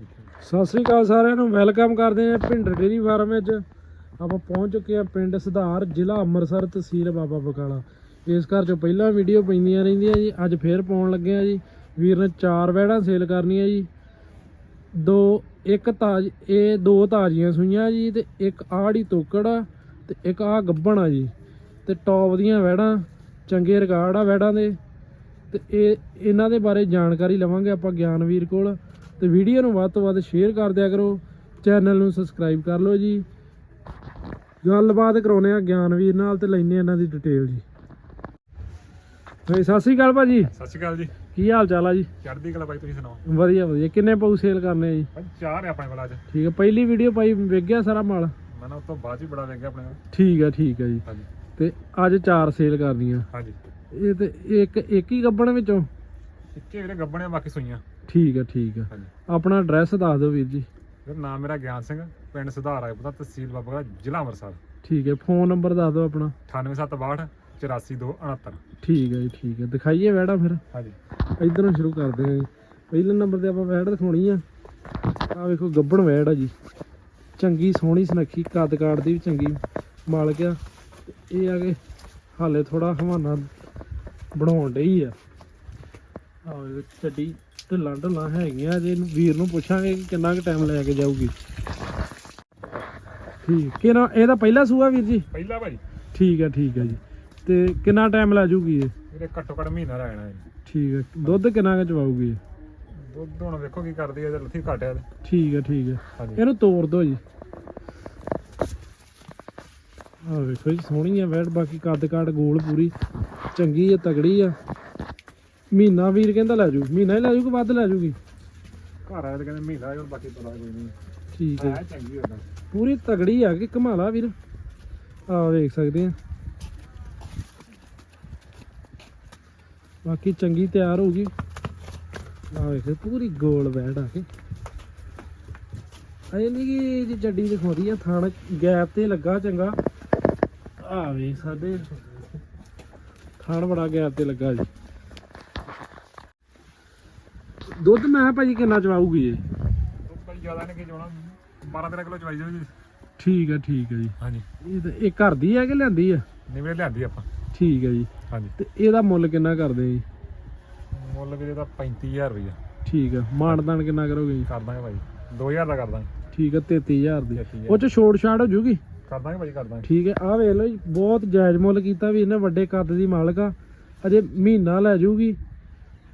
ਸਤਿ ਸ੍ਰੀ ਅਕਾਲ ਸਾਰਿਆਂ ਨੂੰ ਵੈਲਕਮ ਕਰਦੇ ਹਾਂ ਭਿੰਡਰ ਡੇਰੀ ਫਾਰਮ ਵਿੱਚ। ਆਪਾਂ ਪਹੁੰਚ ਚੁੱਕੇ ਹਾਂ ਪਿੰਡ ਸੁਧਾਰ, ਜ਼ਿਲ੍ਹਾ ਅੰਮ੍ਰਿਤਸਰ, ਤਹਿਸੀਲ ਬਾਬਾ ਬਕਾਲਾ। ਇਸ ਘਰ ਚੋਂ ਪਹਿਲਾਂ ਵੀਡੀਓ ਪੈਂਦੀਆਂ ਰਹਿੰਦੀਆਂ ਜੀ, ਅੱਜ ਫੇਰ ਪਾਉਣ ਲੱਗੇ ਆ ਜੀ। ਵੀਰ ਨੇ ਚਾਰ ਵੈੜਾਂ ਸੇਲ ਕਰਨੀਆਂ ਜੀ। ਦੋ, ਇੱਕ ਤਾਜ, ਇਹ ਦੋ ਤਾਜ਼ੀਆਂ ਸੂਈਆਂ ਜੀ ਤੇ ਇੱਕ ਆੜੀ ਤੋਕੜ ਆ ਤੇ ਇੱਕ ਆ ਗੱਬਣ ਆ ਜੀ। ਤੇ ਟੌਪ ਦੀਆਂ ਵੈੜਾਂ ਚੰਗੇ ਰਿਕਾਰਡ ਆ ਵੈੜਾਂ ਦੇ। ਤੇ ਇਹ, ਇਹਨਾਂ ਦੇ ਬਾਰੇ ਜਾਣਕਾਰੀ ਲਵਾਂਗੇ ਆਪਾਂ ਗਿਆਨਵੀਰ ਕੋਲ। ਤੇ ਵੀਡੀਓ ਨੂੰ ਵੱਧ ਤੋਂ ਵੱਧ ਸ਼ੇਅਰ ਕਰ ਦਿਆ ਕਰੋ। ਚੈਨਲ ਨੂੰ ਸਬਸਕ੍ਰਾਈਬ ਕਰ ਲਓ ਜੀ। ਗੱਲਬਾਤ ਕਰਾਉਨੇ ਆ ਗਿਆਨਵੀਰ ਨਾਲ ਤੇ ਲੈਨੇ ਇਹਨਾਂ ਦੀ ਡਿਟੇਲ ਜੀ। ਸਤਿ ਸ੍ਰੀ ਅਕਾਲ ਭਾਜੀ। ਸਤਿ ਸ਼੍ਰੀ ਅਕਾਲ ਜੀ। ਕੀ ਹਾਲ ਚਾਲ ਆ ਜੀ? ਚੜ੍ਹਦੀ ਕਲਾ ਬਾਈ ਤੁਸੀਂ ਸੁਣਾਓ? ਵਧੀਆ ਵਧੀਆ। ਕਿੰਨੇ ਪਊ ਸੇਲ ਕਰਨੇ ਆ ਜੀ? ਭਾਈ ਚਾਰ ਹੈ ਆਪਣੇ ਕੋਲ ਅੱਜ। ਠੀਕ ਹੈ ਪਹਿਲੀ ਵੀਡੀਓ ਪਾਈ ਵੇਖ ਗਿਆ ਸਾਰਾ ਮਾਲ? ਮੈਂ ਨਾ ਉਸ ਤੋਂ ਬਾਅਦ ਹੀ ਬੜਾ ਗਿਆ ਆਪਣੇ ਕੋਲ। ਠੀਕ ਹੈ ਠੀਕ ਹੈ ਜੀ। ਹਾਂਜੀ। ਤੇ ਅੱਜ ਚਾਰ ਸੇਲ ਕਰਨੀਆਂ। ਹਾਂਜੀ। ਇਹ ਤੇ ਇੱਕ ਇੱਕ ਹੀ ਗੱਬਣ ਵਿੱਚੋਂ? ਇੱਕੇ ਵੀਰੇ ਗੱਬਣੇ ਬਾਕੀ ਸੂਈਆਂ। ਠੀਕ ਹੈ ਠੀਕ ਹੈ। ਹਾਂਜੀ। ਆਪਣਾ ਐਡਰੈਸ ਦੱਸ ਦਿਓ ਵੀਰ ਜੀ। ਵੀਰ ਨਾਮ ਮੇਰਾ ਗਿਆਨ ਸਿੰਘ ਪਿੰਡ ਸੁਧਾਰ ਪਤਾ ਤਹਿਸੀਲ ਬਾਬਾ ਜ਼ਿਲ੍ਹਾ ਅੰਮ੍ਰਿਤਸਰ। ਠੀਕ ਹੈ ਫੋਨ ਨੰਬਰ ਦੱਸ ਦਿਓ ਆਪਣਾ। 98762 84269 ਠੀਕ ਹੈ ਜੀ ਠੀਕ ਹੈ। ਦਿਖਾਈਏ ਵੈੜਾ ਫਿਰ। ਹਾਂਜੀ। ਇਧਰੋਂ ਸ਼ੁਰੂ ਕਰਦੇ ਹਾਂ ਜੀ। ਪਹਿਲੇ ਨੰਬਰ ਤੇ ਆਪਾਂ ਵੈੜ ਦਿਖਾਉਣੀ ਆ। ਆ ਵੇਖੋ ਗੱਬਣ ਵੈੜ ਆ ਜੀ। ਚੰਗੀ ਸੋਹਣੀ ਸੁਨੱਖੀ ਕੱਦ ਕਾੜ ਦੀ ਵੀ ਚੰਗੀ ਮਾਲਕ ਆ। ਤੇ ਇਹ ਆ ਕੇ ਹਾਲੇ ਥੋੜਾ ਹਵਾਨਾ ਬਣਾਉਣ ਡਈ ਆ। ਆ ਵੇਖੋ ਚੱਡੀ। ਢਿੱਲਾਂ ਢਿੱਲਾਂ ਹੈਗੀਆਂ ਜੇ ਵੀਰ ਨੂੰ ਪੁੱਛਾਂਗੇ ਕਿ ਕਿੰਨਾ ਕੁ ਟਾਈਮ ਲੈ ਕੇ ਜਾਊਗੀ। ਠੀਕ ਕਿਹੜਾ ਇਹਦਾ ਪਹਿਲਾ ਸੂਆ ਵੀਰ ਜੀ? ਪਹਿਲਾ ਭਾਈ। ਠੀਕ ਹੈ ਠੀਕ ਹੈ ਜੀ। ਤੇ ਕਿੰਨਾ ਟਾਈਮ ਲੈ ਜੂਗੀ ਇਹ? ਵੀਰੇ ਘੱਟੋ ਘੱਟ ਮਹੀਨਾ ਰਹਿਣਾ ਹੈ ਠੀਕ ਹੈ ਦੁੱਧ ਕਿੰਨਾ ਕੁ ਚਵਾਊਗੀ ਇਹ? ਦੁੱਧ ਹੁਣ ਵੇਖੋ ਕੀ ਕਰਦੀ ਹੈ ਜੇ ਲੱਥੀ ਘਟਿਆ ਤੇ ਠੀਕ ਹੈ ਠੀਕ ਹੈ ਹਾਂਜੀ। ਇਹਨੂੰ ਤੋੜ ਦਿਓ ਜੀ। ਆ ਵੇਖੋ ਜੀ ਸੋਹਣੀ ਆ ਵੈਟ ਬਾਕੀ ਕੱਦ ਕਾਟ ਗੋਲ ਪੂਰੀ ਚੰਗੀ ਆ ਤਗੜੀ ਆ। ਮਹੀਨਾ ਵੀਰ ਕਹਿੰਦਾ ਲੈ ਜੂ ਮਹੀਨਾ ਹੀ ਲੈ ਜੂ ਕਿ ਵੱਧ ਲੈ ਜੂਗੀ ਘਰ ਆਏ ਤੇ ਕਹਿੰਦੇ ਮਹੀਨਾ ਹੈ, ਹੁਣ ਬਾਕੀ ਪਤਾ ਕੋਈ ਨਹੀਂ। ਠੀਕ ਹੈ। ਹੈ ਚੰਗੀ ਪੂਰੀ ਤਗੜੀ ਆ ਕਿ ਕਮਾਲਾ ਵੀਰ। ਆ ਵੇਖ ਸਕਦੇ ਆ। ਬਾਕੀ ਚੰਗੀ ਤਿਆਰ ਹੋ ਗਈ। ਆ ਵੇਖ ਪੂਰੀ ਗੋਲ ਵੈੜ ਆ ਕੇ। ਅਜੇ ਨਹੀਂ ਕਿ ਜੀ ਜੱਡੀ ਦਿਖਾਉਂਦੀ ਆ ਥਾਣ ਗੈਪ ਤੇ ਲੱਗਾ ਚੰਗਾ। ਆ ਵੇਖ ਸਾਡੇ। ਥਾਣ ਬੜਾ ਗੈਪ ਤੇ ਲੱਗਾ ਜੀ। ਦੁੱਧ ਮੈਂ ਭਾਜੀ ਕਿੰਨਾ ਚਵਾਊਗੀ ਇਹ? ਭਾਈ ਜ਼ਿਆਦਾ ਨਹੀਂ ਕਿ ਜਾਣਾ। 12 13 ਕਿਲੋ ਚਵਾਈ ਜਾਓ ਜੀ ਠੀਕ ਹੈ ਠੀਕ ਹੈ ਜੀ। ਹਾਂਜੀ। ਇਹ ਤਾਂ ਇਹ ਘਰ ਦੀ ਹੈ ਕਿ ਲੈਂਦੀ ਆ ਨਿਵੇਂ ਲਿਆਂਦੀ ਆਪਾਂ। ਠੀਕ ਹੈ ਜੀ। ਹਾਂਜੀ। ਤੇ ਇਹਦਾ ਮੁੱਲ ਕਿੰਨਾ ਕਰਦੇ ਜੀ? ਮੁੱਲ ਵੀਰੇ ਦਾ 35000 ਰੁਪਇਆ ਠੀਕ ਹੈ। ਮਾਨਦਾਨ ਕਿੰਨਾ ਕਰੋਗੇ ਜੀ? ਕਰ ਦਾਂਗੇ ਭਾਈ। 2000 ਦਾ ਕਰ ਦਾਂਗੇ। ਠੀਕ ਹੈ 33000 ਦੀ। 33,000 ਉਹ ਚ ਛੋੜ ਛਾੜ ਹੋ ਜੂਗੀ? ਕਰ ਦਾਂਗੇ ਭਾਈ ਕਰ ਦਾਂਗੇ। ਠੀਕ ਹੈ। ਆਹ ਵੇਖ ਲਓ ਜੀ ਬਹੁਤ ਜਾਇਜ਼ ਮੁੱਲ ਕੀਤਾ ਵੀ ਇਹਨੇ ਵੱਡੇ ਕੱਦ ਦੀ ਮਾਲਕ ਆ। ਅਜੇ ਮਹੀਨਾ ਲੈ ਜੂਗੀ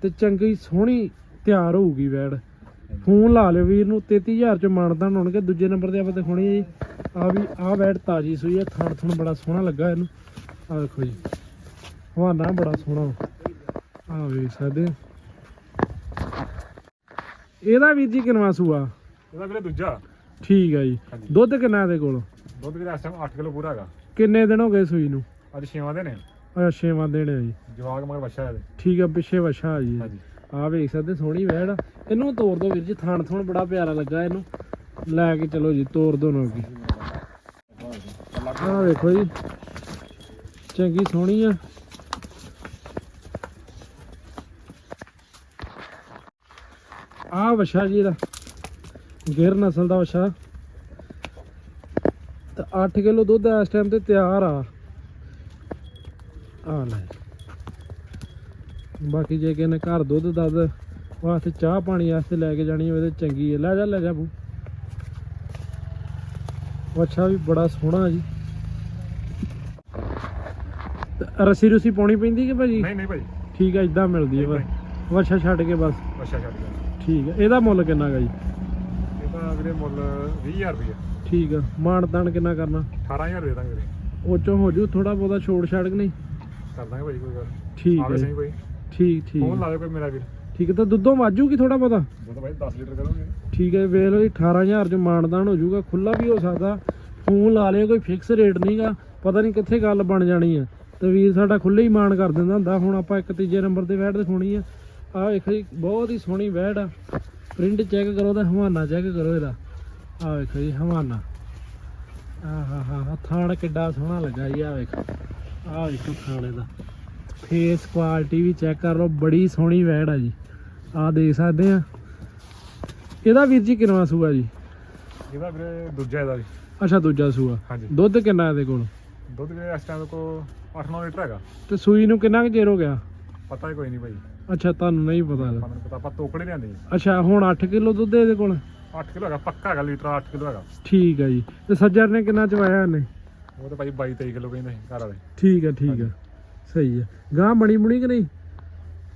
ਤੇ ਚੰਗੀ ਸੋਹਣੀ ਤਿਆਰ ਹੋਊਗੀ ਵੈੜ ਫੋਨ ਲਾ ਲਿਓ ਵੀਰ ਨੂੰ 33000 ਚ ਮਾਨਦਾਨ ਹੋਣਗੇ ਦੂਜੇ ਨੰਬਰ ਤੇ ਆਪਾਂ ਦਿਖਾਉਣੀ ਹੈ ਜੀ। ਆ ਵੀ ਆ ਵੈੜ ਤਾਜੀ ਸੂਈ ਹੈ ਥਣ ਥਣ ਬੜਾ ਸੋਹਣਾ ਲੱਗਾ ਇਹਨੂੰ। ਆ ਦੇਖੋ ਜੀ ਹਵਾਨਾ ਬੜਾ ਸੋਹਣਾ। ਆ ਵੇਖ ਸਕਦੇ। ਇਹਦਾ ਵੀਰ ਜੀ ਕਿਨਵਾ ਸੂਆ? ਇਹਦਾ ਵੀਰੇ ਦੂਜਾ। ਠੀਕ ਹੈ ਜੀ। ਹਾਂਜੀ। ਦੁੱਧ ਕਿੰਨਾ ਇਹਦੇ ਕੋਲ? ਦੁੱਧ ਵੀਰੇ ਇਸ ਟਾਈਮ 8 ਕਿਲੋ ਪੂਰਾ ਹੈਗਾ। ਕਿੰਨੇ ਦਿਨ ਹੋ ਗਏ ਸੂਈ ਨੂੰ? ਅੱਜ ਛੇਵਾਂ ਦੇ ਨੇ ਅੱਛਾ ਛੇਵਾਂ ਦਿਨ ਹੈ ਜੀ। ਜਵਾਗ ਮਗਰ ਬੱਚਾ ਇਹਦੇ। ਠੀਕ ਆ ਪਿੱਛੇ ਵਛਾ ਆ ਜੀ। ਹਾਂਜੀ। ਆ ਵੇਖ ਸਕਦੇ, ਸੋਹਣੀ ਵੈੜ ਇਹਨੂੰ ਤੋੜ ਦੋ ਵੀਰ ਜੀ, ਥਣ ਥਣ ਬੜਾ ਪਿਆਰਾ ਲੱਗਾ ਇਹਨੂੰ। ਲੈ ਕੇ ਚਲੋ ਜੀ ਤੋੜ ਦੋ ਨਾ ਕੀ ਆ ਵੇਖੋ ਜੀ, ਚੰਗੀ ਸੋਹਣੀ ਆ। ਆ ਵਛਾ ਜੀ ਦਾ ਗਿਰ ਨਸਲ ਦਾ ਵਛਾ। ਤੇ 8 ਕਿਲੋ ਦੁੱਧ ਇਸ ਟਾਈਮ ਤੇ ਤਿਆਰ ਆ। ਆ ਲੈ। ਬਾਕੀ ਜੇ ਕਿਸੇ ਨੇ ਘਰ ਦੁੱਧ ਦੱਧ ਵਾਸਤੇ ਚਾਹ ਪਾਣੀ ਵਾਸਤੇ ਲੈ ਕੇ ਜਾਣੀ ਹੋਵੇ ਤੇ ਚੰਗੀ ਹੈ। ਲੈ ਜਾ ਲੈ ਜਾ ਬੂ। ਵੱਛਾ ਵੀ ਬੜਾ ਸੋਹਣਾ ਜੀ। ਰੱਸੀ ਰੁਸੀ ਪਾਉਣੀ ਪੈਂਦੀ ਕਿ ਭਾਜੀ? ਨਹੀਂ ਨਹੀਂ ਭਾਈ ਠੀਕ ਹੈ ਇਦਾਂ ਮਿਲਦੀ ਹੈ ਬਸ। ਵੱਛਾ ਛੱਡ ਕੇ ਬਸ। ਬੱਚਾ ਛੱਡ ਗਿਆ ਠੀਕ ਹੈ ਇਹਦਾ ਮੁੱਲ ਕਿੰਨਾ ਗਾ ਜੀ? ਇਹਦਾ ਵੀਰੇ ਮੁੱਲ 20000 ਰੁਪਇਆ ਠੀਕ ਆ ਮਾਣ ਤਾਣ ਕਿੰਨਾ ਕਰਨਾ? 18000 ਦੇ ਦਾਂਗੇ ਉਹ ਚੋਂ ਹੋ ਜੂ ਥੋੜਾ ਬਹੁਤਾ ਛੋੜ ਛਾੜ ਕਿ ਨਹੀਂ? ਕਰ ਦਾਂਗੇ ਭਾਈ ਕੋਈ ਗੱਲ। ਠੀਕ ਆਵੇ ਹੈ ਸਹੀ ਕੋਈ। ਠੀਕ ਠੀਕ। ਫੋਨ ਲਾ ਦਿਓ ਕੋਈ ਮੇਰਾ ਵੀਰ। ਠੀਕ ਹੈ ਤਾਂ ਦੁੱਧੋਂ ਵਾਜੂਗੀ ਥੋੜਾ ਬਹੁਤਾ? ਦੁੱਧ ਭਾਈ 10 ਲੀਟਰ ਕਰੋਗੇ। ਠੀਕ ਹੈ ਵੇਖ ਲਓ ਜੀ 18000 ਚ ਮਾਨਦਾਨ ਹੋ ਜਾਊਗਾ ਖੁੱਲਾ ਵੀ ਹੋ ਸਕਦਾ। ਫੋਨ ਲਾ ਲਿਓ ਕੋਈ ਫਿਕਸ ਰੇਟ ਨਹੀਂਗਾ ਪਤਾ ਨਹੀਂ ਕਿੱਥੇ ਗੱਲ ਬਣ ਜਾਣੀ ਆ। ਤੇ ਵੀਰ ਸਾਡਾ ਖੁੱਲੇ ਹੀ ਮਾਨ ਕਰ ਦਿੰਦਾ ਹੁੰਦਾ। ਹੁਣ ਆਪਾਂ ਇੱਕ ਤੀਜੇ ਨੰਬਰ ਤੇ ਵੈਟ ਦਿਖਾਉਣੀ ਆ। ਆਹ ਵੇਖੋ ਜੀ ਬਹੁਤ ਹੀ ਸੋਹਣੀ ਵੈਟ ਆ। ਪ੍ਰਿੰਟ ਚੈੱਕ ਕਰੋ ਤੇ ਹਵਾਨਾ ਚੈੱਕ ਕਰੋ ਇਹਦਾ। ਆਹ ਵੇਖੋ ਜੀ ਹਵਾਨਾ। ਆਹ ਹਾ ਹਾ ਹਾ ਥਾਣ ਕਿੱਡਾ ਸੋਹਣਾ ਲੱਗਾ ਜੀ ਆਹ ਵੇਖੋ। ਆਹ ਵੇਖੋ ਥਾਣ ਇਹਦਾ। ਫੇਸ ਕੁਆਲਿਟੀ ਵੀ ਚੈੱਕ ਕਰ ਲਓ ਬੜੀ ਸੋਹਣੀ ਵੈੜ ਆ ਜੀ। ਆਹ ਦੇਖ ਸਕਦੇ ਆ। ਇਹਦਾ ਵੀਰ ਜੀ ਕਿੰਨਾ ਸੂਆ ਜੀ? ਇਹਦਾ ਵੀਰੇ ਦੂਜਾ ਇਹਦਾ ਵੀ। ਅੱਛਾ ਦੂਜਾ ਸੂਆ। ਹਾਂਜੀ। ਦੁੱਧ ਕਿੰਨਾ ਇਹਦੇ ਕੋਲ? ਦੁੱਧ ਵੀਰੇ ਇਸ ਟਾਈਮ ਕੋ 8-9 ਲੀਟਰ ਹੈਗਾ। ਤੇ ਸੂਈ ਨੂੰ ਕਿੰਨਾ ਕੁ ਚਿਰ ਹੋ ਗਿਆ? ਪਤਾ ਹੀ ਕੋਈ ਨਹੀਂ ਭਾਈ। ਅੱਛਾ ਤੁਹਾਨੂੰ ਨਹੀਂ ਪਤਾ ਇਹਦਾ। ਆਪਾਂ ਨੂੰ ਪਤਾ ਆਪਾਂ ਤੋਕੜੇ ਲਿਆਂਦੇ ਅੱਛਾ ਹੁਣ 8 ਕਿਲੋ ਦੁੱਧ ਇਹਦੇ ਕੋਲ? 8 ਕਿਲੋ ਹੈਗਾ ਪੱਕਾ ਹੈਗਾ ਲੀਟਰ 8 ਕਿਲੋ ਹੈਗਾ। ਠੀਕ ਹੈ ਜੀ। ਤੇ ਸੱਜਰ ਨੇ ਕਿੰਨਾ ਚਵਾਇਆ ਇਹਨੇ? ਉਹ ਤਾਂ ਭਾਈ 22-23 ਕਿਲੋ ਕਹਿੰਦੇ ਘਰ ਵਾਲੇ। ਠੀਕ ਹੈ ਠੀਕ ਹੈ ਸਹੀ ਹੈ। ਗਾਂ ਬਣੀ ਬੁਣੀ ਕਿ ਨਹੀਂ?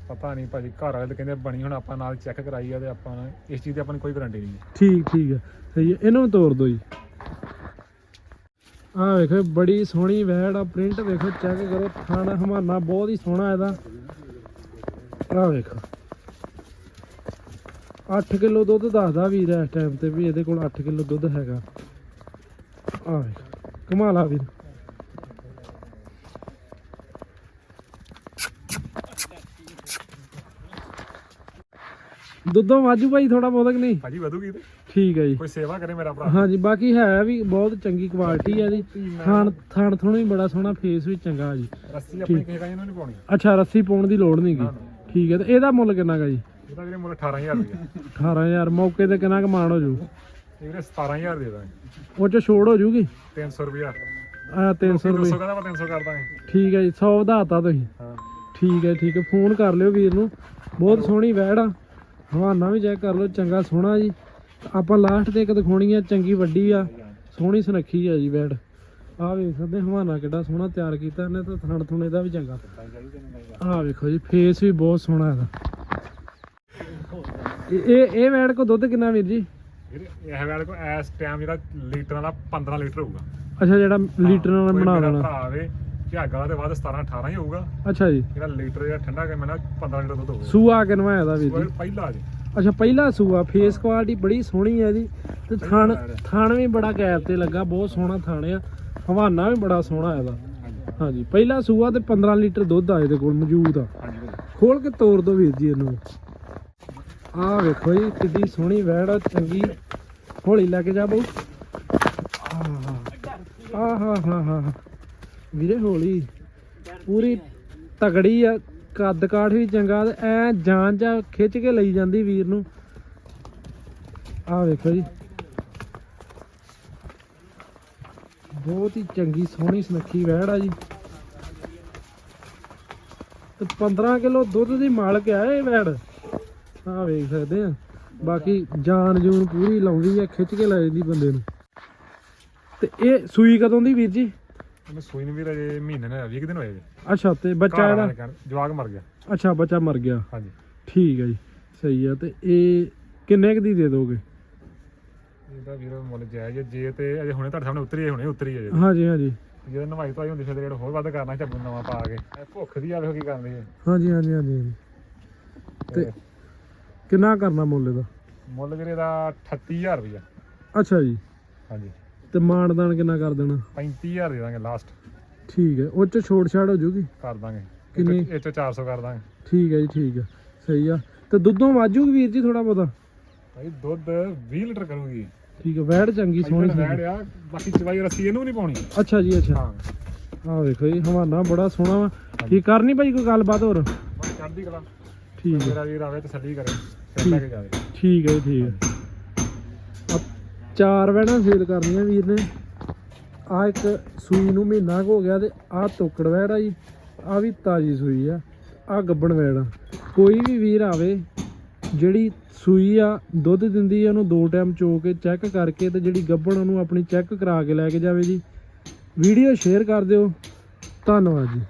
ਪਤਾ ਨਹੀਂ ਭਾਜੀ ਘਰ ਵਾਲੇ ਤਾਂ ਕਹਿੰਦੇ ਬਣੀ ਹੁਣ ਆਪਾਂ ਨਾਲ ਚੈੱਕ ਕਰਾਈ ਆ ਤੇ ਆਪਾਂ ਇਸ ਚੀਜ਼ ਦੀ ਆਪਾਂ ਨੂੰ ਕੋਈ ਗਾਰੰਟੀ ਨਹੀਂ ਠੀਕ ਠੀਕ ਹੈ। ਸਹੀ ਹੈ। ਇਹਨੂੰ ਵੀ ਤੋੜ ਦਿਓ ਜੀ। ਆਹ ਵੇਖੋ ਬੜੀ ਸੋਹਣੀ ਵੈੜ ਆ। ਪ੍ਰਿੰਟ ਵੇਖੋ ਚੈੱਕ ਕਰੋ। ਥਾਣਾ ਹਮਾਨਾ ਬਹੁਤ ਹੀ ਸੋਹਣਾ ਇਹਦਾ। ਆਹ ਵੇਖੋ। 8 ਕਿਲੋ ਦੁੱਧ ਦੱਸਦਾ ਵੀਰ ਇਸ ਟਾਈਮ ਤੇ ਵੀ ਇਹਦੇ ਕੋਲ 8 ਕਿਲੋ ਦੁੱਧ ਹੈਗਾ। ਆਹ ਵੇਖੋ। ਕਮਾਲਾ ਵੀਰ। ਦੁੱਧੋਂ ਵਾਜੂ ਭਾਈ ਥੋੜਾ ਬਹੁਤ ਕਿ ਨਹੀਂ? ਭਾਜੀ ਵਧੂਗੀ ਤੇ। ਠੀਕ ਹੈ ਜੀ। ਕੋਈ ਸੇਵਾ ਕਰੇ ਮੇਰਾ ਭਰਾ। ਹਾਂਜੀ ਬਾਕੀ ਹੈ ਵੀ ਬਹੁਤ ਚੰਗੀ ਕੁਆਲਿਟੀ ਹੈ ਜੀ। ਥਾਣ ਥਾਣ ਥੋੜਾ ਵੀ ਬੜਾ ਸੋਹਣਾ ਫੇਸ ਵੀ ਚੰਗਾ ਜੀ। ਰੱਸੀ ਆਪਣੀ ਕਿਸੇ ਕਾਈ ਨੂੰ ਨਹੀਂ ਪਾਉਣੀ? ਅੱਛਾ ਰੱਸੀ ਪਾਉਣ ਦੀ ਲੋੜ ਨਹੀਂਗੀ ਠੀਕ ਹੈ ਤੇ ਇਹਦਾ ਮੁੱਲ ਕਿੰਨਾ ਗਾ ਜੀ? ਇਹਦਾ ਵੀਰੇ ਮੁੱਲ 18000 ਰੁਪਏ 18000 ਮੌਕੇ ਤੇ ਕਿੰਨਾ ਕਮਾਣ ਹੋ ਜੂ? ਇਹ ਵੀਰੇ 17000 ਦੇ ਦਾਂਗੇ। ਉਹ ਚ ਛੋੜ ਹੋ ਜੂਗੀ? 300 ਰੁਪਿਆ ਆ 300 ਰੁਪਏ। 200 ਕਹਿੰਦਾ ਆਪਾਂ 300 ਕਰ ਦਾਂਗੇ। ਠੀਕ ਹੈ ਜੀ 100 ਵਧਾਤਾ ਤੁਸੀਂ। ਹਾਂ। ਠੀਕ ਹੈ ਠੀਕ ਹੈ ਫੋਨ ਕਰ ਲਿਓ ਵੀਰ ਨੂੰ। ਬਹੁਤ ਸੋਹਣੀ ਵੈੜ ਆ। ਹਵਾਨਾ ਵੀ ਚੈੱਕ ਕਰ ਲਓ ਚੰਗਾ ਸੋਹਣਾ ਜੀ। ਆਪਾਂ ਲਾਸਟ ਤੇ ਇੱਕ ਦਿਖਾਉਣੀ ਆ ਚੰਗੀ ਵੱਡੀ ਆ ਸੋਹਣੀ ਸੁਨੱਖੀ ਆ ਜੀ ਵੈੜ ਆਹ ਵੇਖ ਸਕਦੇ ਹਵਾਨਾ ਕਿੱਡਾ ਸੋਹਣਾ ਤਿਆਰ ਕੀਤਾ ਇਹਨੇ ਤਾਂ ਥਣ ਥੁਣ ਇਹਦਾ ਵੀ ਚੰਗਾ। ਆਹ ਵੇਖੋ ਜੀ ਫੇਸ ਵੀ ਬਹੁਤ ਸੋਹਣਾ ਇਹਦਾ। ਇਹ ਇਹ- ਵੈੜ ਕੋ ਦੁੱਧ ਕਿੰਨਾ ਵੀਰ ਜੀ? ਇਹ ਵੇਲੇ ਕੋ ਇਸ ਟਾਈਮ ਜਿਹੜਾ ਲੀਟਰਾਂ ਦਾ 15 ਲੀਟਰ ਹੋਊਗਾ। ਅੱਛਾ ਜਿਹੜਾ ਲੀਟਰ ਨਾਲ ਬਣਾ ਦੇਣਾ। ਭਰਾ ਆਵੇ ਝਾਗਾ ਵਾਲਾ ਤੇ ਬਾਅਦ 17 18 ਹੀ ਹੋਊਗਾ। ਅੱਛਾ ਜੀ। ਜਿਹੜਾ ਲੀਟਰ ਜਿਹੜਾ ਠੰਡਾ ਕੇ ਮੈਂ ਨਾ 15 ਲੀਟਰ ਦੁੱਧ ਹੋਊਗਾ। ਸੂਆ ਕਿਨਵਾ ਇਹਦਾ ਵੀਰ ਜੀ? ਪਹਿਲਾ ਜੀ। ਅੱਛਾ ਪਹਿਲਾ ਸੂਆ। ਫੇਸ ਕੁਆਲਿਟੀ ਬੜੀ ਸੋਹਣੀ ਹੈ ਇਹਦੀ ਤੇ ਥਣ। ਥਣ ਵੀ ਬੜਾ ਗੈਪ ਤੇ ਲੱਗਾ ਬਹੁਤ ਸੋਹਣਾ ਥਣ ਆ। ਹਵਾਨਾ ਵੀ ਬੜਾ ਸੋਹਣਾ ਇਹਦਾ। ਹਾਂਜੀ। ਪਹਿਲਾ ਸੂਆ ਤੇ 15 ਲੀਟਰ ਦੁੱਧ ਆ ਇਹਦੇ ਕੋਲ ਮੌਜੂਦ ਆ। ਖੋਲ ਕੇ ਤੋੜ ਦੋ ਵੀਰ ਜੀ ਇਹਨੂੰ। ਆਹ ਵੇਖੋ ਜੀ ਕਿੱਡੀ ਸੋਹਣੀ ਵੈੜ ਆ ਚੰਗੀ। ਹੌਲੀ ਲੈ ਕੇ ਜਾ ਬਊ। ਆਹ ਹਾ ਹਾ ਹਾ ਵੀਰੇ ਹੌਲੀ। ਪੂਰੀ ਤਗੜੀ ਆ, ਕੱਦ ਕਾਠ ਵੀ ਚੰਗਾ, ਤੇ ਐ ਜਾਨ ਜਾ ਖਿੱਚ ਕੇ ਲਈ ਜਾਂਦੀ ਵੀਰ ਨੂੰ। ਆਹ ਵੇਖੋ ਜੀ। ਬਹੁਤ ਹੀ ਚੰਗੀ, ਸੋਹਣੀ, ਸੁਨੱਖੀ ਵੈੜ ਆ ਜੀ। ਤੇ 15 ਕਿਲੋ ਦੁੱਧ ਦੀ ਮਾਲਕ ਆ ਇਹ ਵੈੜ ਆ ਵੇਖ ਸਕਦੇ ਆ। ਬਾਕੀ ਜਾਨ ਜੂਨ ਪੂਰੀ ਲਾਉਂਦੀ ਆ, ਖਿੱਚ ਕੇ ਲੈ ਜਾਂਦੀ ਬੰਦੇ ਨੂੰ। ਤੇ ਇਹ ਸੂਈ ਕਦੋਂ ਦੀ ਵੀਰ ਜੀ? ਉਹਨੇ ਸੂਈ ਨੂੰ ਵੀਰੇ ਅਜੇ ਮਹੀਨੇ ਨੇ 20 ਦਿਨ ਹੋਏ ਜੀ ਅੱਛਾ ਤੇ ਬੱਚਾ ਘਰ ਇਹਦਾ? ਵਾਲੇ ਜਵਾਕ ਮਰ ਗਿਆ। ਅੱਛਾ ਬੱਚਾ ਮਰ ਗਿਆ। ਹਾਂਜੀ। ਠੀਕ ਹੈ ਜੀ ਸਹੀ ਆ ਤੇ ਇਹ ਕਿੰਨੇ ਕੁ ਦੀ ਦੇ ਦੋਗੇ? ਇਹਦਾ ਵੀਰ ਮੁੱਲ ਜਾਇਜ਼ ਹੈ। ਜੇ ਤੇ ਅਜੇ ਹੁਣੇ ਤੁਹਾਡੇ ਸਾਹਮਣੇ ਉਤਰੀ ਹੈ ਹੁਣੇ ਉਤਰੀ ਹੈ ਜੇ। ਹਾਂਜੀ ਹਾਂਜੀ। ਜਦੋਂ ਨਵਾਈ ਤੋਂ ਆਈ ਹੁੰਦੀ ਫਿਰ ਰੇਟ ਹੋਰ ਵੱਧ ਕਰਨਾ ਚੱਬ ਨਵਾਂ ਪਾ ਕੇ। ਇਹ ਭੁੱਖ ਦੀ ਆਵੇ ਕੀ ਕਰਨੀ ਹੈ? ਹਾਂਜੀ ਹਾਂਜੀ ਹਾਂਜੀ ਹਾਂਜੀ। ਤੇ ਕਿੰਨਾ ਕਰਨਾ ਮੁੱਲ ਇਹਦਾ? ਮੁੱਲ ਵੀਰੇ ਦਾ 38000 ਰੁਪਇਆ ਅੱਛਾ ਜੀ। ਹਾਂਜੀ। ਤੇ ਮਾਨਦਾਨ ਕਿੰਨਾ ਕਰ ਦੇਣਾ? 35000 ਦੇ ਦਾਂਗੇ ਲਾਸਟ ਠੀਕ ਹੈ ਉਹ ਚ ਛੋੜ ਛਾੜ ਹੋ ਜੂਗੀ? ਕਰ ਦਾਂਗੇ। ਕਿੰਨੀ? ਇਹ ਚ 400 ਕਰ ਦਾਂਗੇ। ਠੀਕ ਹੈ ਜੀ ਠੀਕ ਹੈ ਸਹੀ ਆ। ਤੇ ਦੁੱਧੋਂ ਵਾਜੂਗੀ ਵੀਰ ਜੀ ਥੋੜਾ ਬਹੁਤਾ? ਭਾਈ ਦੁੱਧ 20 ਲੀਟਰ ਕਰੂਗੀ। ਠੀਕ ਹੈ ਵੈੜ ਚੰਗੀ ਸੋਹਣੀ ਵੈੜ ਆ ਬਾਕੀ ਚਵਾਈ ਰੱਸੀ ਇਹਨੂੰ ਨਹੀਂ ਪਾਉਣੀ। ਅੱਛਾ ਜੀ ਅੱਛਾ। ਹਾਂ। ਆਹ ਵੇਖੋ ਜੀ ਹਵਾਨਾ ਬੜਾ ਸੋਹਣਾ ਵਾ। ਠੀਕ ਕਰਨੀ ਭਾਈ ਕੋਈ ਗੱਲਬਾਤ ਹੋਰ? ਬਸ ਚੜ੍ਹਦੀ ਕਲਾ। ਠੀਕ ਹੈ। ਮੇਰਾ ਵੀਰ ਆਵੇ ਤਸੱਲੀ ਕਰੇ ਫਿਰ ਲੈ ਕੇ ਜਾਵੇ। ਠੀਕ ਹੈ ਠੀਕ ਹੈ। ਆ ਚਾਰ ਵੈਣਾ ਫੇਲ ਕਰਨੀਆਂ ਵੀਰ ਨੇ। ਆ ਇੱਕ ਸੂਈ ਨੂੰ ਮਹੀਨਾ ਕੁ ਹੋ ਗਿਆ ਤੇ ਆ ਤੋਕੜ ਵੈੜ ਆ ਜੀ ਆ ਵੀ ਤਾਜੀ ਸੂਈ ਆ ਆ ਗੱਬਣ ਵੈੜ ਕੋਈ ਵੀ ਵੀਰ ਆਵੇ, ਜਿਹੜੀ ਸੂਈ ਆ, ਦੁੱਧ ਦਿੰਦੀ ਆ, ਉਹਨੂੰ ਦੋ ਟਾਈਮ ਚੋ ਕੇ ਚੈੱਕ ਕਰਕੇ ਤੇ ਜਿਹੜੀ ਗੱਬਣ ਉਹਨੂੰ ਆਪਣੀ ਚੈੱਕ ਕਰਾ ਕੇ ਲੈ ਕੇ ਜਾਵੇ ਜੀ। ਵੀਡੀਓ ਸ਼ੇਅਰ ਕਰ ਦਿਓ। ਧੰਨਵਾਦ ਜੀ।